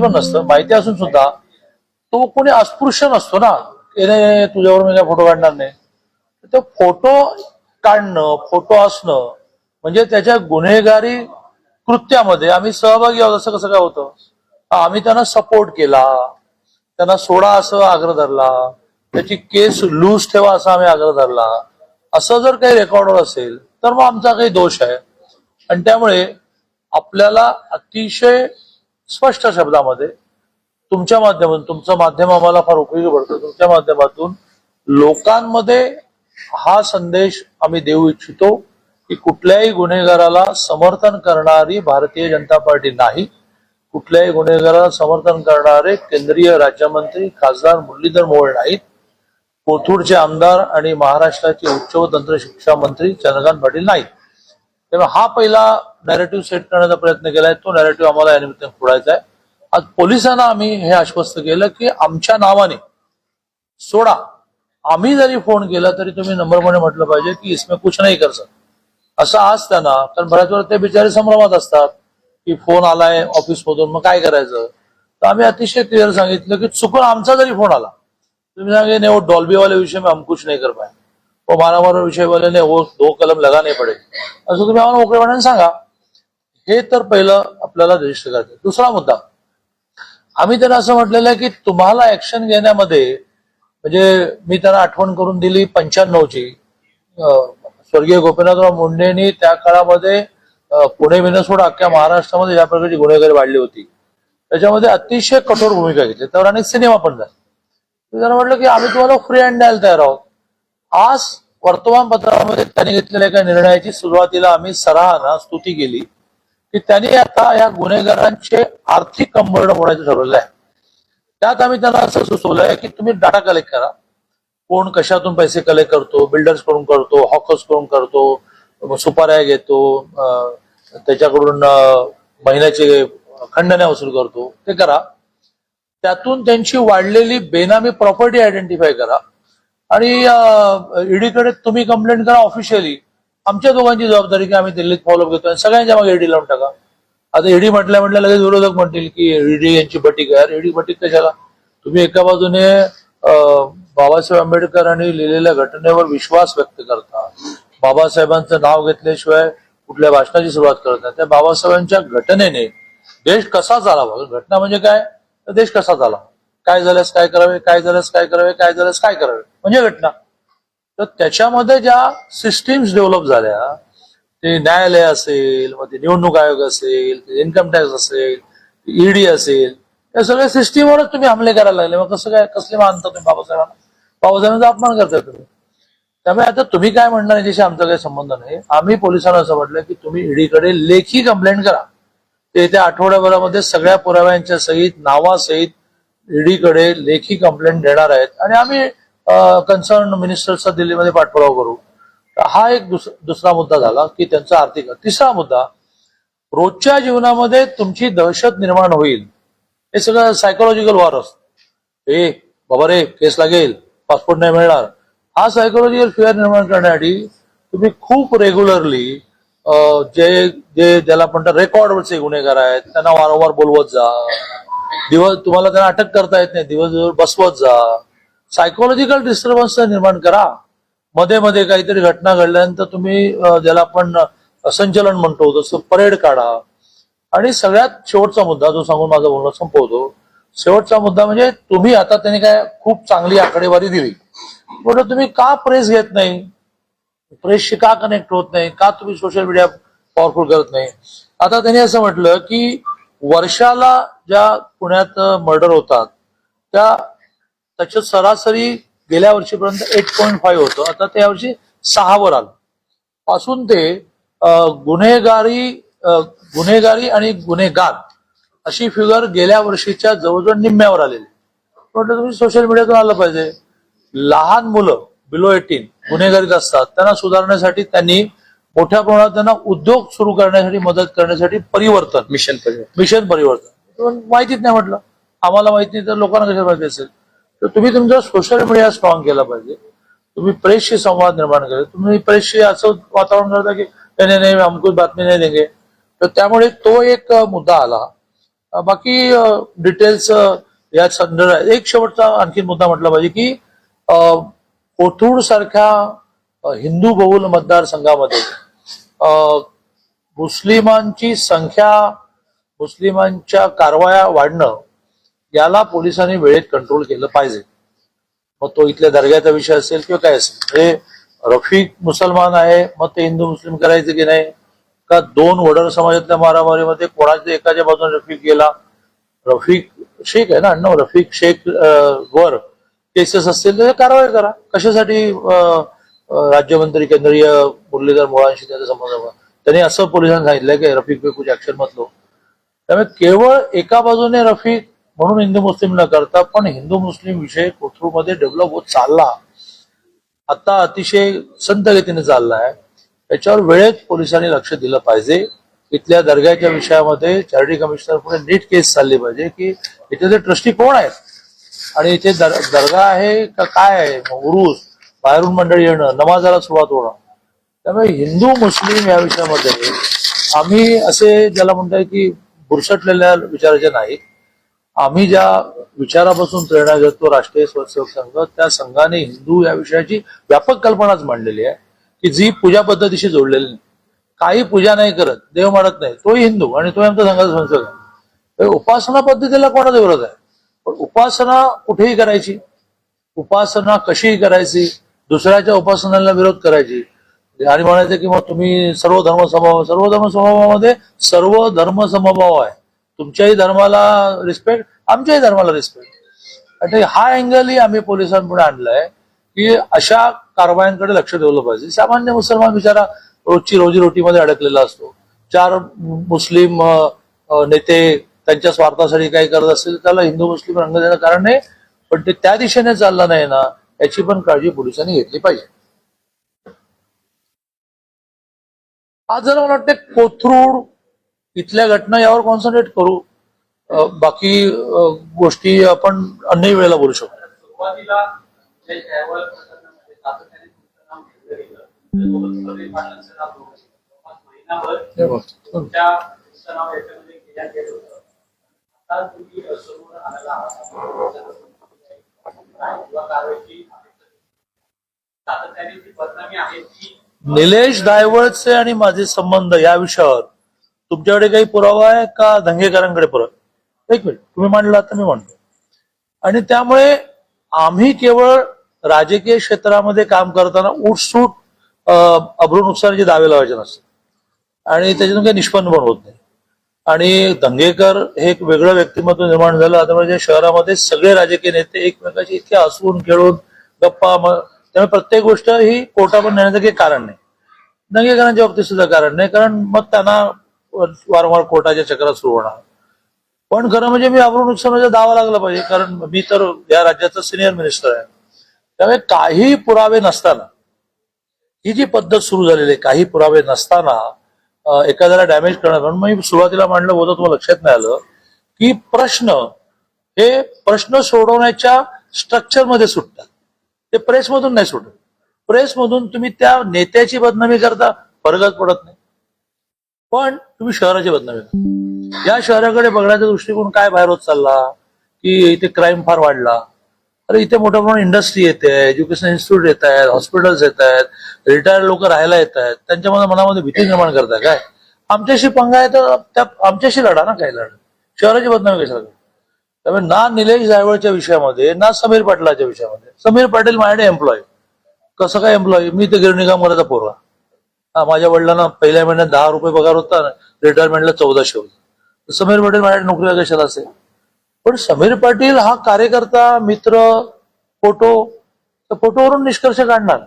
पण नसतं माहिती असून सुद्धा तो कोणी अस्पृश्य नसतो ना. येणे तुझ्यावर मी काय फोटो काढणार नाही. तो फोटो काढणं फोटो असणं म्हणजे त्याच्या गुन्हेगारी कृत्यामध्ये आम्ही सहभागी आहोत असं कसं काय होतं? आम्ही त्यांना सपोर्ट केला. त्यांना सोडा असं आग्रह धरला. त्याची केस लूज ठेवा असा आम्ही आग्रह धरला. असं जर काही रेकॉर्डवर असेल तर मग आमचा काही दोष आहे. आणि त्यामुळे आपल्याला अतिशय स्पष्ट शब्दामध्ये तुमच्या माध्यमातून तुमचं माध्यम आम्हाला फार उपयोगी पडतं. तुमच्या माध्यमातून लोकांमध्ये हा संदेश आम्ही देऊ इच्छितो की कुठल्याही गुन्हेगाराला समर्थन करणारी भारतीय जनता पार्टी नाही. कुठल्याही गुन्हेगाराला समर्थन करणारे केंद्रीय राज्यमंत्री खासदार मुरलीधर मोहोळ नाहीत. कोथरूडचे आमदार आणि महाराष्ट्राचे उच्च व तंत्र शिक्षा मंत्री चंद्रकांत पाटील नाहीत. त्यामुळे हा पहिला नॅरेटिव्ह सेट करण्याचा प्रयत्न केलाय. तो नॅरेटिव्ह आम्हाला या निमित्ताने फोडायचा आहे. आज पोलिसांना आम्ही हे आश्वस्त केलं की आमच्या नावाने सोडा. आम्ही जरी फोन केला तरी तुम्ही नंबरपणे म्हटलं पाहिजे की इसमें कुछ नाही कर सकत. असं आज त्यांना कारण बऱ्याच वेळा ते बिचारे संभ्रमात असतात की फोन आलाय ऑफिसमधून मग काय करायचं? तर आम्ही अतिशय क्लिअर सांगितलं की चुकून आमचा जरी फोन आला तुम्ही सांगे नाही हो, डॉल्बीवाल्या डॉल्बी वाले विषय मी कुछ नाही कर पाहिजे व मारामार विषय वाल्याने दो कलम लगा नाही पडेल असं तुम्ही आम्हाला मोकळेपणाने सांगा। हे तर पहिलं आपल्याला रजिस्टर करायचं दुसरा मुद्दा आम्ही त्यांना असं म्हटलेलं आहे की तुम्हाला ऍक्शन घेण्यामध्ये म्हणजे मी त्यांना आठवण करून दिली पंच्याण्णवची स्वर्गीय गोपीनाथराव मुंडेंनी त्या काळामध्ये पुणे विनसोडा अख्ख्या महाराष्ट्रामध्ये ज्या प्रकारची गुन्हेगारी वाढली होती. त्याच्यामध्ये अतिशय कठोर भूमिका घेतली. त्यावर अनेक सिनेमा पण झाले. त्यांना म्हटलं की आम्ही तुम्हाला फ्री हँड द्यायला तयार आहोत. आज वर्तमानपत्रामध्ये त्यांनी घेतलेल्या एका निर्णयाची सुरुवातीला आम्ही सराहना स्तुती केली की त्यांनी आता या गुन्हेगारांचे आर्थिक कंबरड होण्याचं ठरवलं आहे. त्यात आम्ही त्यांना असं सुचवलंय की तुम्ही डाटा कलेक्ट करा. कोण कशातून पैसे कलेक्ट करतो बिल्डर्सकडून करतो हॉकर्सकडून करतो सुपाऱ्या घेतो त्याच्याकडून महिन्याचे खंडण्या वसूल करतो ते करा. त्यातून त्यांची वाढलेली बेनामी प्रॉपर्टी आयडेंटिफाय करा. आणि ईडीकडे तुम्ही कंप्लेंट करा ऑफिशियली आमच्या दोघांची जबाबदारी की आम्ही दिल्लीत फॉलोअप घेतो आणि सगळ्यांच्या मागे ईडी लावून टाका. आता ईडी म्हटल्या म्हटल्या लगेच विरोधक म्हणतील की ईडी यांची बटीक आहे. ईडी बटीक कशाला? तुम्ही एका बाजूने बाबासाहेब आंबेडकरांनी लिहिलेल्या घटनेवर विश्वास व्यक्त करता. बाबासाहेबांचं नाव घेतल्याशिवाय कुठल्या भाषणाची सुरुवात करत नाही. त्या बाबासाहेबांच्या घटनेने देश कसा चालावा घटना म्हणजे काय? तर देश कसा चालावा काय झाल्यास काय करावे? काय झाल्यास काय करावे? काय झाल्यास काय करावे? म्हणजे घटना. तर त्याच्यामध्ये ज्या सिस्टीम्स डेव्हलप झाल्या ते न्यायालय असेल मग ते निवडणूक आयोग असेल इन्कम टॅक्स असेल ईडी असेल या सगळ्या सिस्टीमवरच तुम्ही हमले करायला लागले. मग कसं काय कसले मानता तुम्ही बाबासाहेबांना? बाबासाहेबांचा अपमान करताय तुम्ही. त्यामुळे आता तुम्ही काय म्हणणार याच्याशी आमचा काही संबंध नाही. आम्ही पोलिसांना असं म्हटलं की तुम्ही ईडीकडे लेखी कंप्लेंट करा. ते येत्या आठवड्याभरामध्ये सगळ्या पुराव्यांच्या सहित नावासहित ईडीकडे लेखी कंप्लेंट देणार आहेत. आणि आम्ही कन्सर्न मिनिस्टरचा दिल्लीमध्ये पाठपुरावा करू. हा एक दुस- दुसरा मुद्दा झाला की त्यांचा आर्थिक तिसरा मुद्दा रोजच्या जीवनामध्ये तुमची दहशत निर्माण होईल. हे सगळं सायकोलॉजिकल वॉर असतं. ए बाबा रे केस लागेल पासपोर्ट नाही मिळणार. हा सायकोलॉजिकल फिअर निर्माण करण्यासाठी तुम्ही खूप रेग्युलरली जे जे ज्याला म्हणतात रेकॉर्डवरचे गुन्हेगार आहेत त्यांना वारंवार बोलवत जा. दिवस तुम्हाला त्यांना अटक करता येत नाही दिवसभर बसवत जा. सायकोलॉजिकल डिस्टर्बन्स निर्माण करा. मध्ये मध्ये काहीतरी घटना घडल्यानंतर तुम्ही ज्याला आपण संचलन म्हणतो तसं परेड काढा. आणि सगळ्यात शेवटचा मुद्दा जो सांगून माझं बोलणं संपवतो शेवटचा मुद्दा म्हणजे तुम्ही आता त्यांनी काय खूप चांगली आकडेवारी दिली. म्हणून तुम्ही का प्रेस घेत नाही? प्रेसशी का कनेक्ट होत नाही? का तुम्ही सोशल मीडिया पॉवरफुल करत नाही? आता त्यांनी असं म्हटलं की वर्षाला ज्या पुण्यात मर्डर होतात त्या त्याच्यात सरासरी गेल्या वर्षीपर्यंत एट पॉईंट फाईव्ह होतं. आता त्या वर्षी सहावर आलं. पासून ते गुन्हेगारी गुन्हेगारी आणि गुन्हेगार अशी फिगर गेल्या वर्षीच्या जवळजवळ निम्म्यावर आलेली. म्हटलं तुम्ही सोशल मीडियातून आलं पाहिजे. लहान मुलं बिलो एटीन गुन्हेगारीत असतात. त्यांना सुधारण्यासाठी त्यांनी मोठ्या प्रमाणात त्यांना उद्योग सुरू करण्यासाठी मदत करण्यासाठी परिवर्तन. मिशन परिवार मिशन परिवर्तन. माहितीच नाही म्हटलं. आम्हाला माहिती नाही तर लोकांना कशा माहिती असेल? तर तुम्ही तुमचा सोशल मीडिया स्ट्रॉंग केला पाहिजे. तुम्ही प्रेसशी संवाद निर्माण केला. तुम्ही प्रेसशी असं वातावरण करता की नाही नाही, नाही बातमी नाही देंगे. तर त्यामुळे तो एक मुद्दा आला. बाकी डिटेल्स या संदर्भात एक शेवटचा आणखी मुद्दा म्हटला पाहिजे की कोथरूड सारख्या हिंदू बहुल मतदारसंघामध्ये मुस्लिमांची संख्या मुस्लिमांच्या कारवाया वाढणं याला पोलिसांनी वेळेत कंट्रोल केलं पाहिजे. मग तो इथल्या दर्ग्याचा विषय असेल किंवा काय असेल. म्हणजे रफिक मुसलमान आहे मग ते हिंदू मुस्लिम करायचं की नाही? का दोन वडर समाजातल्या मारामारीमध्ये कोणाच्या एकाच्या बाजूने रफिक गेला? रफिक शेख आहे ना अण्णा? रफिक शेख वर केसेस असतील तर कारवाई करा. कशासाठी राज्यमंत्री केंद्रीय मुरलीधर मोळांशी त्याचा संबंध त्यांनी असं पोलिसांनी सांगितलं की रफिक पे कुछ ऍक्शन मत त्यामुळे केवळ एका बाजूने रफिक म्हणून हिंदू मुस्लिम न करता पण हिंदू मुस्लिम विषय कोथरूडमध्ये डेव्हलप होत चालला. आता अतिशय संत गतीने चाललाय. त्याच्यावर वेळेत पोलिसांनी लक्ष दिलं पाहिजे. इथल्या दर्ग्याच्या विषयामध्ये चॅरिटी कमिशनर पुढे नीट केस चालली पाहिजे की इथे ते ट्रस्टी कोण आहेत? आणि इथे दर- दर्गा आहे का काय आहे? उरूस बाहेरून मंडळी येणं नमाजाला सुरुवात होणं. त्यामुळे हिंदू मुस्लिम या विषयामध्ये आम्ही असे ज्याला म्हणताय की बुरसटलेल्या विचाराचे नाहीत. आम्ही ज्या विचारापासून प्रेरणा घेतो राष्ट्रीय स्वयंसेवक संघ त्या संघाने हिंदू या विषयाची व्यापक कल्पनाच मांडलेली आहे की जी पूजा पद्धतीशी जोडलेली नाही. काही पूजा नाही करत देव मानत नाही तोही हिंदू आणि तोही आमचा संघाचा स्वयंसेवक आहे उपासना पद्धतीला कोणाचा विरोध आहे? पण उपासना कुठेही करायची? उपासना कशीही करायची? दुसऱ्याच्या उपासनाला विरोध करायची? आणि म्हणायचं की मग तुम्ही सर्व धर्म समभाव सर्व धर्म समभावामध्ये सर्व धर्म समभाव आहे. तुमच्याही धर्माला रिस्पेक्ट आमच्याही धर्माला रिस्पेक्ट आणि हा अँगलही आम्ही पोलिसांपुढे आणलाय की अशा कारवायांकडे लक्ष ठेवलं पाहिजे. सामान्य मुसलमान बिचारा रोजची रोजीरोटीमध्ये अडकलेला असतो. चार मुस्लिम नेते त्यांच्या स्वार्थासाठी काही करत असतील त्याला हिंदू मुस्लिम रंग देणं कारण नाही पण ते त्या दिशेने चाललं नाही ना याची पण काळजी पोलिसांनी घेतली पाहिजे. आज जरा मला वाटतं कोथरूड इथल्या घटना यावर कॉन्सन्ट्रेट करू. बाकी गोष्टी आपण अन्यही वेळेला बोलू शकतो. निलेश दायवळचे आणि माझे संबंध या विषयावर. तुमच्याकडे काही पुरावा आहे का? दंगेकरांकडे पुरावा? एक मिनिट. तुम्ही मांडला तर मी मांडतो. आणि त्यामुळे आम्ही केवळ राजकीय क्षेत्रामध्ये काम करताना उठसूट अं, अब्रू नुकसानीचे दावे लावायचे नसतात आणि त्याच्यातून काही निष्पन्न पण होत नाही. आणि दंगेकर हे एक वेगळं व्यक्तिमत्व निर्माण झालं. आता म्हणजे शहरामध्ये सगळे राजकीय नेते एकमेकाशी इतके हसून खेळून गप्पा म- त्यामुळे प्रत्येक गोष्ट ही कोर्टावर नेण्याचं काही कारण नाही. दंगेकरांच्या बाबतीत सुद्धा कारण नाही. कारण मग त्यांना वारंवार कोर्टाच्या चक्रात सुरू होणार. पण खरं म्हणजे मी अब्रू नुकसानाचा म्हणजे दावा लागला पाहिजे कारण मी तर या राज्याचा सिनियर मिनिस्टर आहे. त्यामुळे काही पुरावे नसताना ही जी पद्धत सुरू झालेली आहे काही पुरावे नसताना एखाद्याला डॅमेज करणार. म्हणून मी सुरुवातीला मांडलं होतं तुम्हाला लक्षात नाही आलं की प्रश्न हे प्रश्न सोडवण्याच्या स्ट्रक्चरमध्ये सुटतात. ते प्रेसमधून नाही सुटत. प्रेसमधून तुम्ही त्या नेत्याची बदनामी करता फरकच पडत नाही. पण तुम्ही शहराची बदनामी करता या शहराकडे बघण्याचा दृष्टिकोन काय बाहेर होत चालला? की इथे क्राईम फार वाढला. अरे इथे मोठ्या प्रमाणात इंडस्ट्री येते एज्युकेशन इन्स्टिट्यूट येत आहेत हॉस्पिटल्स येत आहेत रिटायर्ड लोक राहायला येत आहेत त्यांच्यामध्ये मनामध्ये भीती निर्माण करताय. काय? आमच्याशी पंगा आहे तर त्या आमच्याशी लढा ना काय लढा. शहराची बदनामी कशाला त्यामुळे ना निलेश जायवळच्या विषयामध्ये ना समीर पाटलाच्या विषयामध्ये. समीर पाटील माझ्याकडे एम्प्लॉई कसं काय एम्प्लॉय मी ते गिरणी करायचा पोरगा. हा माझ्या वडिलांना पहिल्या महिन्यात दहा रुपये पगार होता रिटायरमेंटला चौदाशे होता. समीर पाटील माझ्या नोकरीला कशाला असेल? पण समीर पाटील हा कार्यकर्ता मित्र फोटो तर फोटोवरून निष्कर्ष काढणार.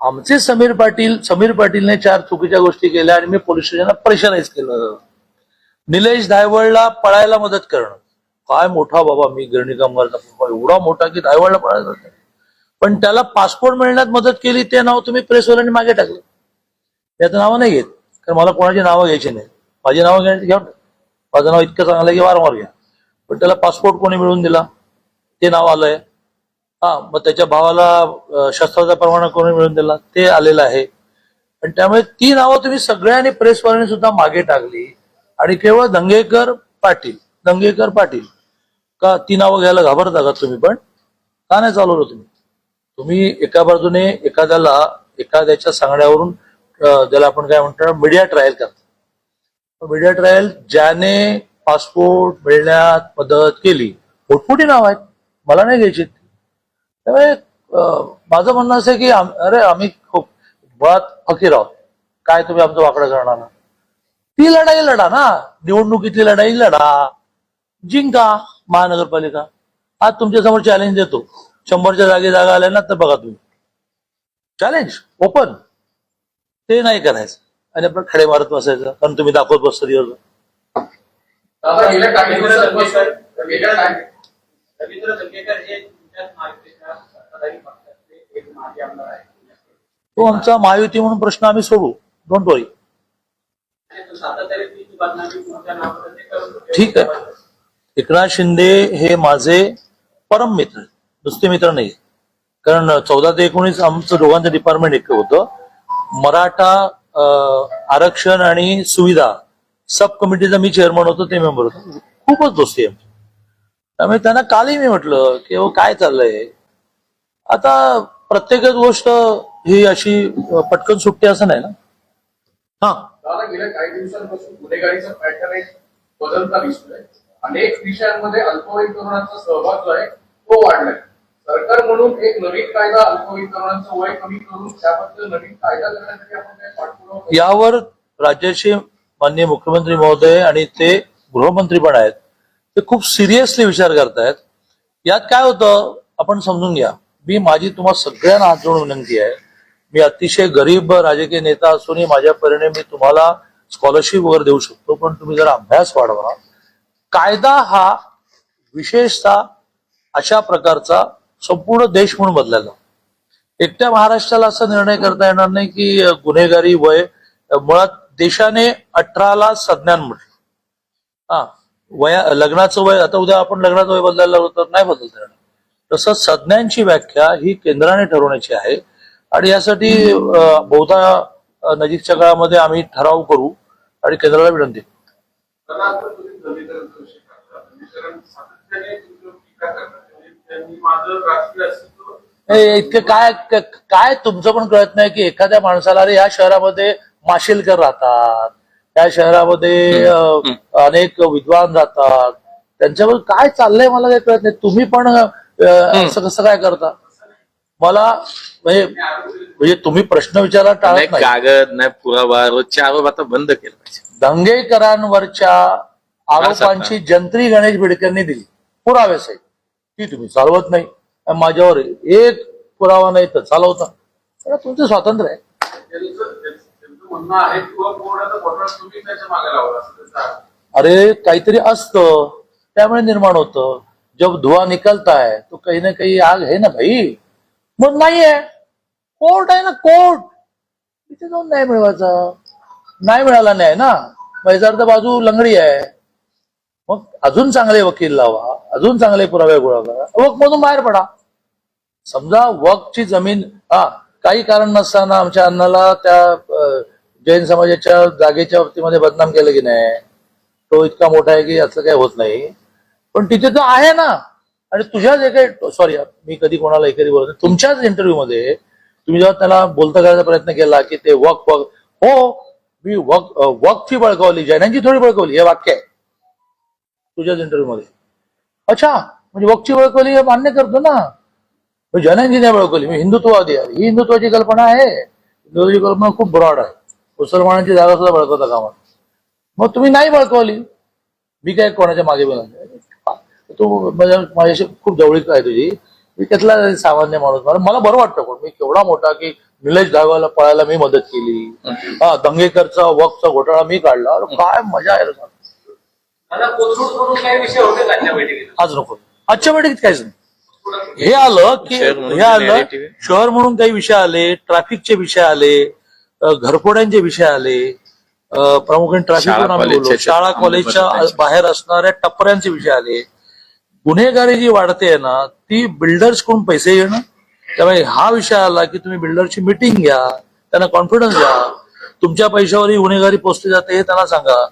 आमचे समीर पाटील समीर पाटीलने चार चुकीच्या गोष्टी केल्या आणि मी पोलीस स्टेशनला प्रेशराईज केलं. निलेश धायवळला पळायला मदत करणं. काय मोठा बाबा मी गिरणी कामगारचा एवढा मोठा की धायवळला पळायला जातो. पण त्याला पासपोर्ट मिळण्यात मदत केली ते नाव तुम्ही प्रेसवाल्यांनी मागे टाकलं. याचं नावं नाही घेत. कारण मला कोणाची नावं घ्यायची नाही माझी नावं घ्यायची घ्या माझं नाव इतकं चांगलं आहे की वारंवार घ्या. पण त्याला पासपोर्ट कोणी मिळवून दिला? ते नाव आलंय. हा मग त्याच्या भावाला शस्त्राचा परवाना कोणी मिळवून दिला? ते आलेलं आहे. आणि त्यामुळे ती नावं तुम्ही सगळ्यांनी प्रेसवाल्यांनी सुद्धा मागे टाकली. आणि केवळ दंगेकर पाटील दंगेकर पाटील. का ती नावं घ्यायला घाबरता का तुम्ही पण? का नाही चालवलं तुम्ही? तुम्ही एका बाजूने एखाद्याला एखाद्याच्या सांगण्यावरून ज्याला आपण काय म्हणतो मीडिया ट्रायल करतो मीडिया ट्रायल ज्याने पासपोर्ट मिळण्यात मदत केली मोठमोठी नाव आहेत मला नाही घ्यायची त्यामुळे माझं म्हणणं असं की अरे आम्ही खूप मुळात फकीर आहोत. काय तुम्ही आमचं वाकडं करणार ती लढाई लढा ना. निवडणुकीतली लढाई लढा. जिंका महानगरपालिका. आज तुमच्यासमोर चॅलेंज देतो. शंभरच्या जागी जागा आल्या ना तर बघा तुम्ही. चॅलेंज ओपन ते नाही करायचं. आणि आपण खडे मारत बसायचं. कारण तुम्ही दाखवत बसता दिवस दादा गेल्या काही दिवसांपासून गेल्या काही रवींद्र दंगेकर तुमच्याच महायुतीच्या सत्ताधारी पक्षाचे एक माजी आमदार आहेत. तो आमचा महायुती म्हणून प्रश्न आम्ही सोडू. Don't worry. ठीक आहे. एकनाथ शिंदे हे माझे परम मित्र. नुसते मित्र नाही कारण चौदा ते एकोणीस आमचं दोघांचं डिपार्टमेंट एक होतं. मराठा आरक्षण आणि सुविधा सब कमिटीचा मी चेअरमन होतो ते मेंबर होतो. खूपच दोस्ती आहे आमची. त्यामुळे त्यांना कालही मी म्हटलं की अहो काय चाललंय? आता प्रत्येकच गोष्ट ही अशी पटकन सुटते असं नाही ना? हा. गेल्या काही दिवसांपासून गुन्हेगारीचा पॅटर्न एक बदलता दिसतोय. अनेक विषयांमध्ये अल्पवयीन तरुणांचा सहभाग जो आहे तो वाढलाय. सरकार म्हणून एक नवीन कायदा अल्पवितरणाचं वय कमी करून त्याबद्दल नवीन कायदा करण्यासाठी आपण काय पाठपुरावा यावर राज्याचे माननीय मुख्यमंत्री महोदय आणि ते गृहमंत्री पण आहेत. ते खूप सिरियसली विचार करतायत. यात काय होतं आपण समजून घ्या. मी माझी तुम्हाला सगळ्यांना हात जोडून विनंती आहे. मी अतिशय गरीब राजकीय नेता असूनही माझ्या परीने मी तुम्हाला स्कॉलरशिप वगैरे देऊ शकतो पण तुम्ही जरा अभ्यास वाढवा. कायदा हा विशेषतः अशा प्रकारचा संपूर्ण देश म्हणून बदलायला एकट्या महाराष्ट्राला असा निर्णय करता येणार नाही की गुन्हेगारी वय मुळात देशाने अठराला संज्ञान म्हटलं. हा वया लग्नाचं वय आता उद्या आपण लग्नाचं वय बदलायला लागलो तर नाही बदलता येणार तसं संज्ञांची व्याख्या ही केंद्राने ठरवण्याची आहे. आणि यासाठी बहुधा नजीकच्या काळामध्ये आम्ही ठराव करू आणि केंद्राला विनंती करू. इतके काय काय तुमचं पण कळत नाही की एखाद्या माणसाला अरे या शहरामध्ये माशिलकर राहतात. या शहरामध्ये अनेक विद्वान राहतात. त्यांच्यावर काय चाललंय मला काही कळत नाही. तुम्ही पण असं कसं काय करता? मला म्हणजे म्हणजे तुम्ही प्रश्न विचारा टाळत नाही कागद नाही पुरावा रोजचे आरोप आता बंद केले पाहिजे. दंगेकरांवरच्या आरोपांची जंत्री गणेश बिडकरनी दिली. पुरावे सहित. ती तुम्ही चालवत नाही. माझ्यावर एक पुरावा नाही तर चालवता. तुमचं स्वातंत्र्य आहे. अरे काहीतरी असतं. त्यामुळे निर्माण होतं. जब धुवा निकलता है तो काही ना काही आग है ना भाई. मग नाहीये कोर्ट आहे ना कोर्ट. तिथे जाऊन न्याय मिळवायचा. नाही मिळाला न्याय ना. मैजार तर बाजू लंगडी आहे. मग अजून चांगले वकील लावा अजून चांगले पुरावे गोळा करा वक मधून बाहेर पडा. समजा वकची जमीन हा काही कारण नसताना आमच्या अण्णाला त्या जैन समाजाच्या जागेच्या बाबतीमध्ये बदनाम केलं की नाही तो इतका मोठा आहे की असं काही होत नाही. पण तिथे तो आहे ना. आणि तुझ्याच एक सॉरी मी कधी कोणाला एकरी बोलत नाही. तुमच्याच इंटरव्ह्यूमध्ये तुम्ही जेव्हा त्याला बोलता करायचा प्रयत्न केला की ते वक वक हो मी वक वकची बळकावली जैनांची थोडी बळकावली हे वाक्य आहे. तुझ्याच इंटरव्ह्यू मध्ये. अच्छा म्हणजे वकची बळकवली हे मान्य करतो ना. मी नाही बळकवली मी हिंदुत्ववादी आहे. ही हिंदुत्वाची कल्पना आहे. हिंदुत्वाची कल्पना खूप ब्रॉड आहे. मुसलमानांची जागा सुद्धा बळकवता कामा मग तुम्ही नाही बळकवली. मी काय कोणाच्या मागे बोला तू माझ्या माझ्याशी खूप जवळीक आहे तुझी. मी त्यातला सामान्य माणूस मला मला बरं वाटतं पण मी केवढा मोठा की निलेश दहाव्याला पळायला मी मदत केली. हा दंगेकरचा वक्तचा घोटाळा मी काढला. काय मजा आहे आज नको. आजच्या बैठकीत काहीच नाही. हे आलं की शहर म्हणून हे आलं. शहर म्हणून काही विषय आले ट्रॅफिकचे विषय आले घरफोड्यांचे विषय आले प्रामुख्याने ट्रॅफिक शाळा, आम्ही बोललो. कॉलेजच्या शाळा कॉलेजच्या अंमलबजावणीचे. बाहेर असणाऱ्या टपऱ्यांचे विषय आले. गुन्हेगारी जी वाढते ना ती बिल्डर्सकडून पैसे घेणं त्यामुळे हा विषय आला की तुम्ही बिल्डरची मिटिंग घ्या त्यांना कॉन्फिडन्स द्या. तुमच्या पैशावर ही गुन्हेगारी पोचली जाते हे त्यांना सांगा.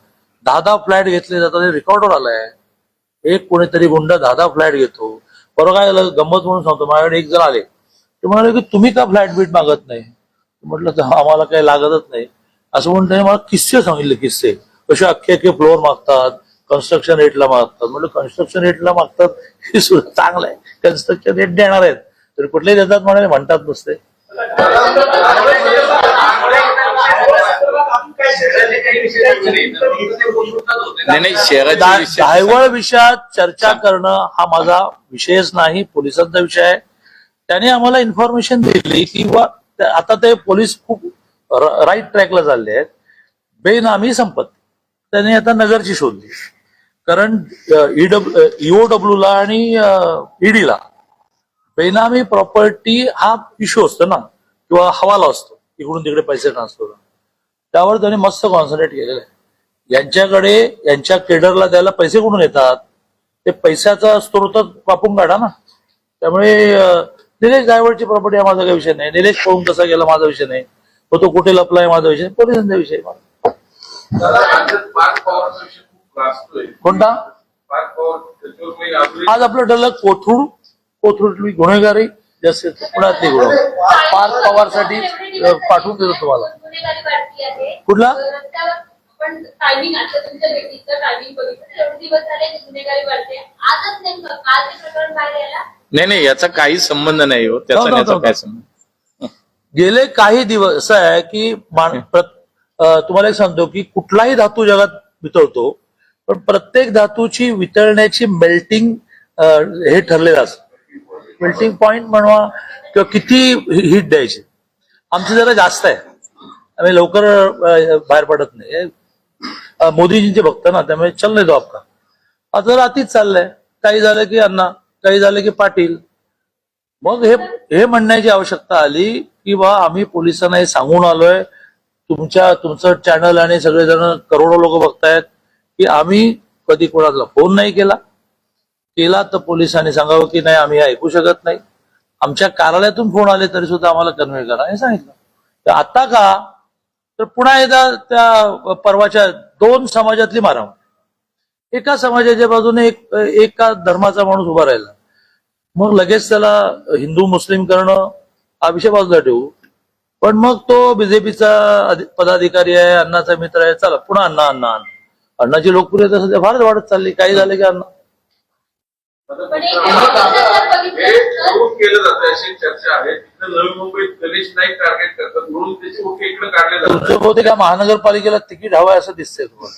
दहा दहा फ्लॅट घेतले जातात हे रेकॉर्डवर आलंय. एक कोणीतरी गुंड दहा दहा फ्लॅट घेतो. बरं काय झालं? गंमत म्हणून सांगतो. माझ्याकडे एक जण आले. ते म्हणाले की तुम्ही का फ्लॅट बीट मागत नाही? म्हटलं तर आम्हाला काही लागतच नाही. असं म्हणून त्याने मला किस्से सांगितले किस्से. कसे अख्खे अख्खे फ्लोअर मागतात कन्स्ट्रक्शन रेटला मागतात. म्हटलं कन्स्ट्रक्शन रेटला मागतात? हे सुद्धा चांगलं आहे कन्स्ट्रक्शन रेट देणार आहेत. तरी कुठले देतात म्हणाले म्हणतात नुसते. नाही नाही शहराची दायवळ विषयात चर्चा करणं हा माझा विषयच नाही पोलिसांचा विषय आहे. त्याने आम्हाला इन्फॉर्मेशन दिली की बा आता ते पोलीस खूप राईट ट्रॅकला चालले आहेत. बेनामी संपत्ती. त्याने आता नगरची शोधली कारण ईडब्ल्यू ईओडब्ल्यू ला आणि ईडीला बेनामी प्रॉपर्टी हा इश्यू असतो ना किंवा हवाला असतो. इकडून तिकडे पैसे ट्रान्सफर त्यावर त्यांनी मस्त कॉन्सन्ट्रेट केलेलं आहे. यांच्याकडे यांच्या केडरला द्यायला पैसे कुठून येतात? ते पैशाचा स्त्रोत कापून काढा ना. त्यामुळे निलेश गायवळची प्रॉपर्टी हा माझा काही विषय नाही. निलेश पळून कसा गेला माझा विषय नाही. तो तो कुठे लपलाय माझा विषय नाही. पोलिसांचा विषय आहे माझा. पार्क विषय खूप गाजतोय कोणता? पार्क आज आपलं ठरलं कोथरूड. कोथरूडली गुन्हेगारी. जास्त पुण्यातली गुन्हा पार्थ पवारसाठी पाठवून देतो तुम्हाला. कुठला? रस्त्यावर पण टायमिंग आता तुमच्या भेटीचं टायमिंग बघितलं. एवढे दिवस झाले की गुन्हेगारी वाढते. आजच नेमकं काल ते प्रकरण बाहेर यायला. नाही नाही याचा काही संबंध नाही हो. त्याचा आणि याचा. काय संबंध? गेले काही दिवस असं आहे की मान- प्रत- अं, तुम्हाला एक सांगतो की कुठलाही धातू जगात वितळतो पण प्रत्येक धातूची वितळण्याची मेल्टिंग हे ठरलेलं असतं. मेल्टिंग पॉइंट म्हणवा किंवा किती हिट द्यायची. आमची जरा जास्त आहे. आम्ही लवकर बाहेर पडत नाही. मोदीजींचे भक्त ना त्यामुळे चल नाही तो आपका. आता रातीच चाललंय. काही झालं की अण्णा काही झालं की पाटील. मग हे हे म्हणण्याची आवश्यकता आली की बा आम्ही पोलिसांना हे सांगून आलोय. तुमच्या तुमचं चॅनल आणि सगळेजण करोडो लोक बघतायत की आम्ही कधी कोणाला फोन नाही केला. केला तर पोलिसांनी सांगावं की नाही आम्ही ऐकू शकत नाही. आमच्या कार्यालयातून फोन आले तरी सुद्धा आम्हाला कन्व्हे करा हे सांगितलं. तर आता का तर पुन्हा एकदा त्या पर्वाच्या दोन समाजातली मारा एका समाजाच्या बाजूने एक एका धर्माचा माणूस उभा राहिला. मग लगेच त्याला हिंदू मुस्लिम करणं हा विषय बाजूला ठेवू. पण मग तो बीजेपीचा पदाधिकारी आहे अण्णाचा मित्र आहे चला पुन्हा अण्णा अण्णा. अण्णाची लोकप्रियता सध्या फारच वाढत चालली. काही झालं की अण्णा. केलं जातं अशी चर्चा आहे. तिथं नवी मुंबईत गणेश नाईक टार्गेट करतात. म्हणून त्याचे ओके इकडे काढले जातात तुमचं बहुतेक या महानगरपालिकेला तिकीट हवं आहे असं दिसतंय तुम्हाला.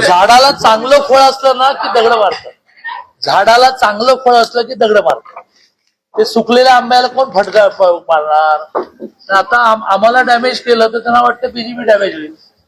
झाडाला चांगलं फळ असलं ना की दगड मारतात. झाडाला चांगलं फळ असलं की दगड मारतात. ते सुकलेल्या आंब्याला कोण फटका मारणार? आता आम- आम्हाला डॅमेज केलं तर त्यांना वाटतं बीजेपी डॅमेज होईल.